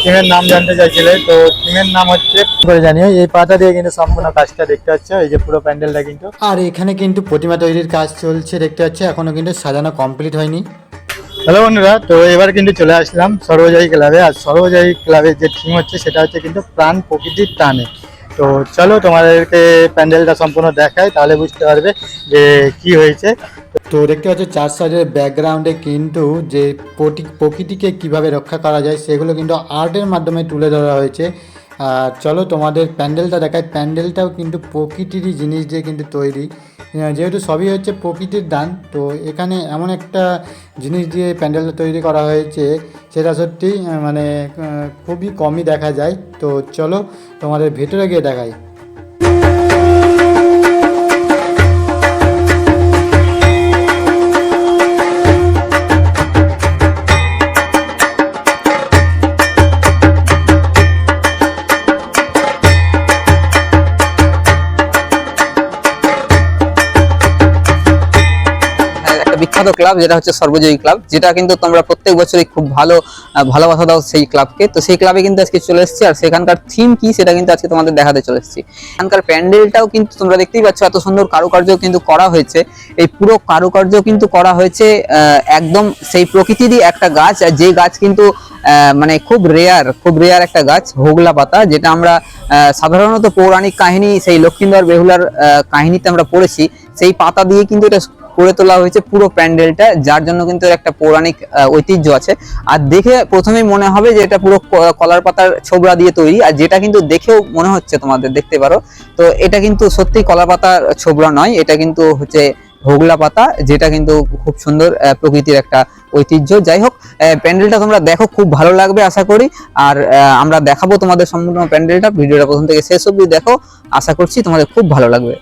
থিমের নাম জানতে চাইছিলে তো থিমের নাম হচ্ছে করে জানিও এই পাতা দিয়ে কিন্তু সম্পূর্ণ কাজটা দেখতে পাচ্ছ এই যে পুরো প্যান্ডেলটা কিন্তু। আর এখানে কিন্তু প্রতিমা তৈরির কাজ চলছে দেখতে পাচ্ছ এখনও কিন্তু সাজানো কমপ্লিট হয়নি। হ্যালো বন্ধুরা তো এবার কিন্তু চলে আসলাম সর্বজয়ী ক্লাবে আর সর্বজয়ী ক্লাবের যে থিম হচ্ছে সেটা হচ্ছে কিন্তু প্রাণ প্রকৃতির টানে। তো চলো তোমাদেরকে প্যান্ডেলটা সম্পূর্ণ দেখায় তাহলে বুঝতে পারবে যে কি হয়েছে। তো দেখতে পাচ্ছ চার সাইডের ব্যাকগ্রাউন্ডে কিন্তু যে প্রকৃতিকে কীভাবে রক্ষা করা যায়, সেগুলো কিন্তু আর্টের মাধ্যমে তুলে ধরা হয়েছে। আর চলো তোমাদের প্যান্ডেলটা দেখায় প্যান্ডেলটাও কিন্তু প্রকৃতিরই জিনিস দিয়ে কিন্তু তৈরি। যেহেতু সবই হচ্ছে প্রকৃতির দান, তো এখানে এমন একটা জিনিস দিয়ে প্যান্ডেলটা তৈরি করা হয়েছে, সেটা সত্যি মানে খুবই কমই দেখা যায়। তো চলো তোমাদের ভেতরে গিয়ে দেখাই। বিখ্যাত ক্লাব যেটা হচ্ছে সর্বজয়ী ক্লাব, যেটা কিন্তু তোমরা প্রত্যেক বছরই খুব ভালো ভালোবাসা দাও সেই ক্লাবকে। তো সেই ক্লাবে কিন্তু আজকে চলে এসেছি, আর সেখানকার থিম কি সেটা কিন্তু আজকে তোমাদের দেখাতে চলে এসেছি। এখানকার প্যান্ডেলটাও কিন্তু তোমরা দেখতেই পাচ্ছ, এত সুন্দর কারুকার্য কিন্তু করা হয়েছে। এই পুরো কারুকার্য কিন্তু করা হয়েছে একদম সেই প্রকৃতিরই একটা গাছ, আর যে গাছ কিন্তু মানে খুব রেয়ার খুব রেয়ার একটা গাছ, হোগলা পাতা, যেটা আমরা সাধারণত পৌরাণিক কাহিনী, সেই লক্ষ্মীন্দর বেহুলার কাহিনীতে আমরা পড়েছি। সেই পাতা দিয়ে কিন্তু এটা করে তোলা হয়েছে পুরো প্যান্ডেলটা, যার জন্য কিন্তু একটা পৌরাণিক ঐতিহ্য আছে। আর দেখে প্রথমেই মনে হবে যে এটা পুরো কলার পাতার ছোবড়া দিয়ে তৈরি, আর যেটা কিন্তু দেখেও মনে হচ্ছে তোমাদের, দেখতে পারো। তো এটা কিন্তু সত্যি কলার পাতার ছোবড়া নয়, এটা কিন্তু হচ্ছে হোগলা পাতা, যেটা কিন্তু খুব সুন্দর প্রকৃতির একটা ঐতিহ্য। যাই হোক প্যান্ডেলটা তোমরা দেখো, খুব ভালো লাগবে আশা করি। আর আমরা দেখাবো তোমাদের সম্পূর্ণ প্যান্ডেলটা। ভিডিওটা প্রথম থেকে শেষ অবধি দেখো, আশা করছি তোমাদের খুব ভালো লাগবে।